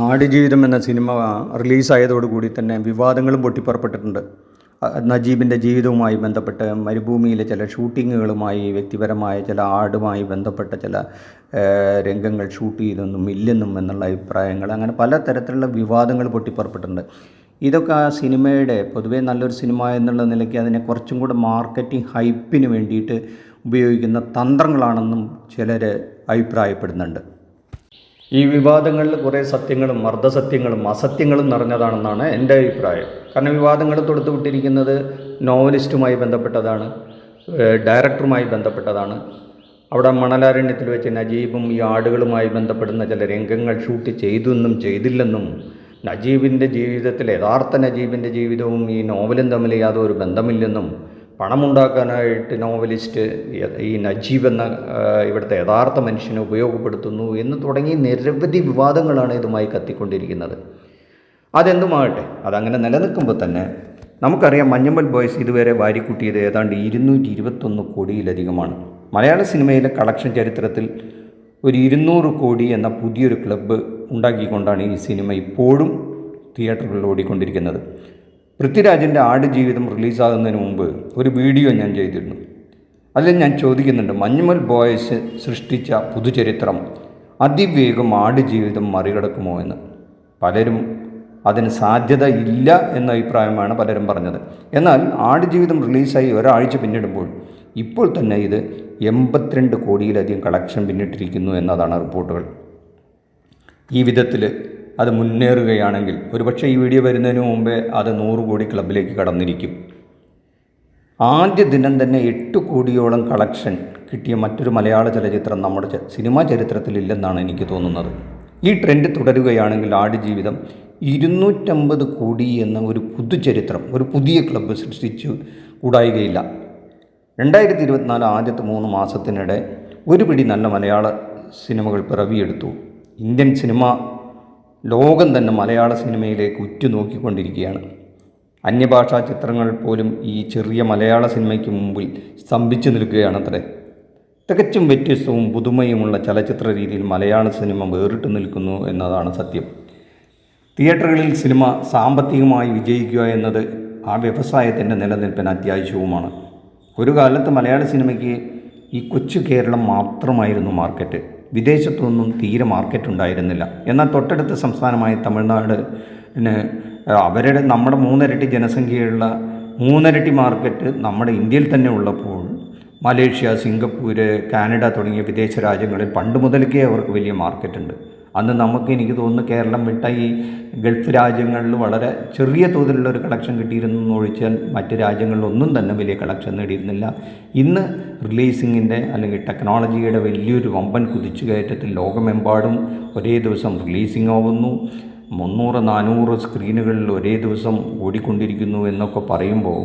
ആടുജീവിതം എന്ന സിനിമ റിലീസായതോടുകൂടി തന്നെ വിവാദങ്ങളും പൊട്ടിപ്പുറപ്പെട്ടിട്ടുണ്ട്. നജീബിന്റെ ജീവിതവുമായി ബന്ധപ്പെട്ട് മരുഭൂമിയിലെ ചില ഷൂട്ടിങ്ങുകളുമായി വ്യക്തിപരമായ ചില ആടുമായി ബന്ധപ്പെട്ട ചില രംഗങ്ങൾ ഷൂട്ട് ചെയ്തൊന്നും ഇല്ലെന്നും എന്നുള്ള അഭിപ്രായങ്ങൾ അങ്ങനെ പല തരത്തിലുള്ള വിവാദങ്ങൾ പൊട്ടിപ്പുറപ്പെട്ടിട്ടുണ്ട്. ഇതൊക്കെ ആ സിനിമയുടെ പൊതുവേ നല്ലൊരു സിനിമ എന്നുള്ള നിലയ്ക്ക് അതിനെ കുറച്ചും കൂടെ മാർക്കറ്റിംഗ് ഹൈപ്പിന് വേണ്ടിയിട്ട് ഉപയോഗിക്കുന്ന തന്ത്രങ്ങളാണെന്നും ചിലർ അഭിപ്രായപ്പെടുന്നുണ്ട്. ഈ വിവാദങ്ങളിൽ കുറേ സത്യങ്ങളും മർദ്ദസത്യങ്ങളും അസത്യങ്ങളും നിറഞ്ഞതാണെന്നാണ് എന്റെ അഭിപ്രായം. കാരണം വിവാദങ്ങൾ തൊടുത്തു വിട്ടിരിക്കുന്നത് നോവലിസ്റ്റുമായി ബന്ധപ്പെട്ടതാണ് ഡയറക്ടറുമായി ബന്ധപ്പെട്ടതാണ്. അവിടെ മണലാരണ്യത്തിൽ വെച്ച് നജീബും ഈ ആടുകളുമായി ബന്ധപ്പെടുന്ന ചില രംഗങ്ങൾ ഷൂട്ട് ചെയ്തെന്നും ചെയ്തില്ലെന്നും നജീബിന്റെ ജീവിതത്തിൽ യഥാർത്ഥ നജീബിന്റെ ജീവിതവും ഈ നോവലും തമ്മിൽ യാതൊരു ബന്ധമില്ലെന്നും പണമുണ്ടാക്കാനായിട്ട് നോവലിസ്റ്റ് ഈ നജീബ് എന്ന ഇവിടുത്തെ യഥാർത്ഥ മനുഷ്യനെ ഉപയോഗപ്പെടുത്തുന്നു എന്ന് തുടങ്ങി നിരവധി വിവാദങ്ങളാണ് ഇതുമായി കത്തിക്കൊണ്ടിരിക്കുന്നത്. അതെന്തുമാകട്ടെ അതങ്ങനെ നിലനിൽക്കുമ്പോൾ തന്നെ നമുക്കറിയാം മഞ്ഞമ്മൽ ബോയ്സ് ഇതുവരെ വാരിക്കൂട്ടിയത് ഏതാണ്ട് ഇരുന്നൂറ്റി ഇരുപത്തൊന്ന് കോടിയിലധികമാണ്. മലയാള സിനിമയിലെ കളക്ഷൻ ചരിത്രത്തിൽ ഒരു ഇരുന്നൂറ് കോടി എന്ന പുതിയൊരു ക്ലബ്ബ് ഉണ്ടാക്കിക്കൊണ്ടാണ് ഈ സിനിമ ഇപ്പോഴും തിയേറ്ററുകളിൽ ഓടിക്കൊണ്ടിരിക്കുന്നത്. പൃഥ്വിരാജിന്റെ ആടുജീവിതം റിലീസാകുന്നതിന് മുമ്പ് ഒരു വീഡിയോ ഞാൻ ചെയ്തിരുന്നു. അതിൽ ഞാൻ ചോദിക്കുന്നുണ്ട് മഞ്ഞുമൽ ബോയ്സ് സൃഷ്ടിച്ച പുതുചരിത്രം അതിവേഗം ആടുജീവിതം മറികടക്കുമോ എന്ന്? പലരും അതിന് സാധ്യത ഇല്ല എന്ന അഭിപ്രായമാണ് പലരും പറഞ്ഞത്. എന്നാൽ ആടുജീവിതം റിലീസായി ഒരാഴ്ച പിന്നിടുമ്പോൾ ഇപ്പോൾ തന്നെ ഇത് എൺപത്തിരണ്ട് കോടിയിലധികം കളക്ഷൻ പിന്നിട്ടിരിക്കുന്നു എന്നതാണ് റിപ്പോർട്ടുകൾ. ഈ വിധത്തിൽ അത് മുന്നേറുകയാണെങ്കിൽ ഒരുപക്ഷെ ഈ വീഡിയോ വരുന്നതിന് മുമ്പേ അത് നൂറ് കോടി ക്ലബിലേക്ക് കടന്നിരിക്കും. ആദ്യ ദിനം തന്നെ എട്ട് കോടിയോളം കളക്ഷൻ കിട്ടിയ മറ്റൊരു മലയാള ചലച്ചിത്രം നമ്മുടെ സിനിമാ ചരിത്രത്തിലില്ലെന്നാണ് എനിക്ക് തോന്നുന്നത്. ഈ ട്രെൻഡ് തുടരുകയാണെങ്കിൽ ആടുജീവിതം ഇരുന്നൂറ്റമ്പത് കോടി എന്ന ഒരു പുതുചരിത്രം ഒരു പുതിയ ക്ലബ്ബ് സൃഷ്ടിച്ചു കൂടായികയില്ല. രണ്ടായിരത്തി ഇരുപത്തിനാല് ആദ്യത്തെ മൂന്ന് മാസത്തിനിടെ ഒരു പിടി നല്ല മലയാള സിനിമകൾ പിറവിയെടുത്തു. ഇന്ത്യൻ സിനിമ ലോകം തന്നെ മലയാള സിനിമയിലേക്ക് ഉറ്റുനോക്കിക്കൊണ്ടിരിക്കുകയാണ്. അന്യഭാഷാ ചിത്രങ്ങൾ പോലും ഈ ചെറിയ മലയാള സിനിമയ്ക്ക് മുമ്പിൽ സ്തംഭിച്ചു നിൽക്കുകയാണത്രേ. തികച്ചും വ്യത്യസ്തവും പുതുമയുമുള്ള ചലച്ചിത്ര രീതിയിൽ മലയാള സിനിമ വേറിട്ട് നിൽക്കുന്നു എന്നതാണ് സത്യം. തിയേറ്ററുകളിൽ സിനിമ സാമ്പത്തികമായി വിജയിക്കുക എന്നത് ആ വ്യവസായത്തിന്റെ നിലനിൽപ്പിന് അത്യാവശ്യവുമാണ്. ഒരു കാലത്ത് മലയാള സിനിമയ്ക്ക് ഈ കൊച്ചു കേരളം മാത്രമായിരുന്നു മാർക്കറ്റ്. വിദേശത്തൊന്നും തീരെ മാർക്കറ്റ് ഉണ്ടായിരുന്നില്ല. എന്നാൽ തൊട്ടടുത്ത സംസ്ഥാനമായ തമിഴ്നാടിന് അവരുടെ നമ്മുടെ മൂന്നരട്ടി ജനസംഖ്യയുള്ള മൂന്നരട്ടി മാർക്കറ്റ് നമ്മുടെ ഇന്ത്യയിൽ തന്നെ ഉള്ളപ്പോൾ മലേഷ്യ സിംഗപ്പൂര് കാനഡ തുടങ്ങിയ വിദേശ രാജ്യങ്ങളിൽ പണ്ട് മുതൽക്കേ അവർക്ക് വലിയ മാർക്കറ്റുണ്ട് അന്ന് നമുക്ക് എനിക്ക് തോന്നുന്നു കേരളം വിട്ട ഈ ഗൾഫ് രാജ്യങ്ങളിൽ വളരെ ചെറിയ തോതിലുള്ള ഒരു കളക്ഷൻ കിട്ടിയിരുന്നു എന്ന് ഒഴിച്ചാൽ മറ്റ് രാജ്യങ്ങളിലൊന്നും തന്നെ വലിയ കളക്ഷൻ നേടിയിരുന്നില്ല. ഇന്ന് റിലീസിങ്ങിന്റെ അല്ലെങ്കിൽ ടെക്നോളജിയുടെ വലിയൊരു വമ്പൻ കുതിച്ചുകയറ്റത്തിൽ ലോകമെമ്പാടും ഒരേ ദിവസം റിലീസിംഗ് ആവുന്നു. മുന്നൂറ് നാനൂറ് സ്ക്രീനുകളിൽ ഒരേ ദിവസം ഓടിക്കൊണ്ടിരിക്കുന്നു എന്നൊക്കെ പറയുമ്പോൾ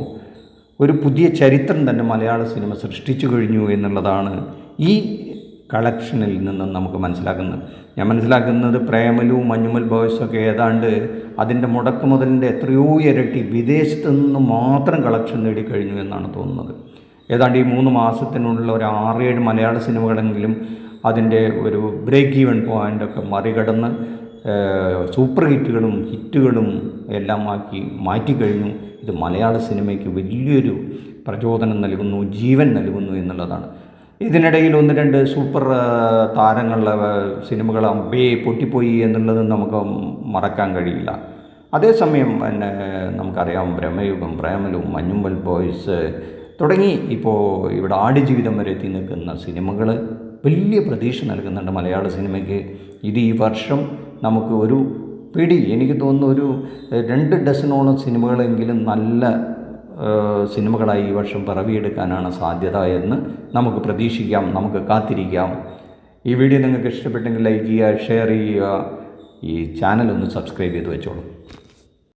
ഒരു പുതിയ ചരിത്രം തന്നെ മലയാള സിനിമ സൃഷ്ടിച്ചു കഴിഞ്ഞു എന്നുള്ളതാണ് ഈ കളക്ഷനിൽ നിന്നും നമുക്ക് മനസ്സിലാക്കുന്നത് ഞാൻ മനസ്സിലാക്കുന്നത് പ്രേമലു മഞ്ഞുമൽ ബോയ്സൊക്കെ ഏതാണ്ട് അതിന്റെ മുടക്ക് മുതലിന്റെ എത്രയോ ഇരട്ടി വിദേശത്ത് നിന്ന് മാത്രം കളക്ഷൻ നേടിക്കഴിഞ്ഞു എന്നാണ് തോന്നുന്നത്. ഏതാണ്ട് ഈ മൂന്ന് മാസത്തിനുള്ള ഒരു ആറേഴ് മലയാള സിനിമകളെങ്കിലും അതിന്റെ ഒരു ബ്രേക്ക് ഈവൻ പോയിന്റൊക്കെ മറികടന്ന് സൂപ്പർ ഹിറ്റുകളും ഹിറ്റുകളും എല്ലാം ആക്കി മാറ്റിക്കഴിഞ്ഞു. ഇത് മലയാള സിനിമയ്ക്ക് വലിയൊരു പ്രചോദനം നൽകുന്നു ജീവൻ നൽകുന്നു എന്നുള്ളതാണ്. ഇതിനിടയിൽ ഒന്ന് രണ്ട് സൂപ്പർ താരങ്ങളുടെ സിനിമകൾ അമ്പേ പൊട്ടിപ്പോയി എന്നുള്ളത് നമുക്ക് മറക്കാൻ കഴിയില്ല. അതേസമയം പിന്നെ നമുക്കറിയാം ബ്രഹ്മയുഗം പ്രേമലും മഞ്ഞുമ്പൽ ബോയ്സ് തുടങ്ങി ഇപ്പോൾ ഇവിടെ ആടുജീവിതം വരെ എത്തി നിൽക്കുന്ന സിനിമകൾ വലിയ പ്രതീക്ഷ നൽകുന്നുണ്ട് മലയാള സിനിമയ്ക്ക്. ഇത് ഈ വർഷം നമുക്ക് ഒരു പിടി എനിക്ക് തോന്നുന്നു ഒരു രണ്ട് ഡസനോളം സിനിമകളെങ്കിലും നല്ല സിനിമകളായി ഈ വർഷം പിറവിയെടുക്കാനാണ് സാധ്യത എന്ന് നമുക്ക് പ്രതീക്ഷിക്കാം നമുക്ക് കാത്തിരിക്കാം. ഈ വീഡിയോ നിങ്ങൾക്ക് ഇഷ്ടപ്പെട്ടെങ്കിൽ ലൈക്ക് ചെയ്യുക ഷെയർ ചെയ്യുക. ഈ ചാനൽ ഒന്ന് സബ്സ്ക്രൈബ് ചെയ്ത് വെച്ചോളൂ.